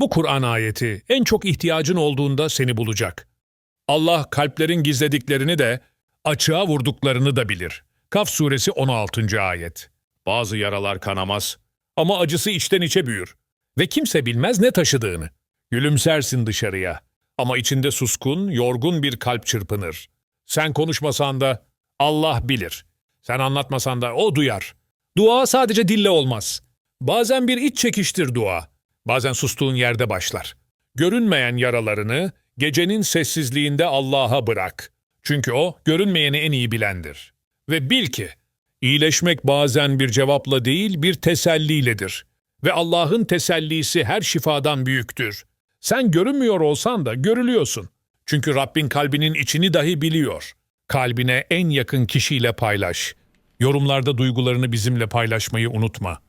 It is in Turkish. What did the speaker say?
Bu Kur'an ayeti en çok ihtiyacın olduğunda seni bulacak. Allah kalplerin gizlediklerini de, açığa vurduklarını da bilir. Kaf suresi 16. ayet. Bazı yaralar kanamaz ama acısı içten içe büyür ve kimse bilmez ne taşıdığını. Gülümsersin dışarıya ama içinde suskun, yorgun bir kalp çırpınır. Sen konuşmasan da Allah bilir. Sen anlatmasan da o duyar. Dua sadece dille olmaz. Bazen bir iç çekiştir dua. Bazen sustuğun yerde başlar. Görünmeyen yaralarını gecenin sessizliğinde Allah'a bırak. Çünkü o görünmeyeni en iyi bilendir. Ve bil ki iyileşmek bazen bir cevapla değil bir teselliyledir. Ve Allah'ın tesellisi her şifadan büyüktür. Sen görünmüyor olsan da görülüyorsun. Çünkü Rabbin kalbinin içini dahi biliyor. Kalbine en yakın kişiyle paylaş. Yorumlarda duygularını bizimle paylaşmayı unutma.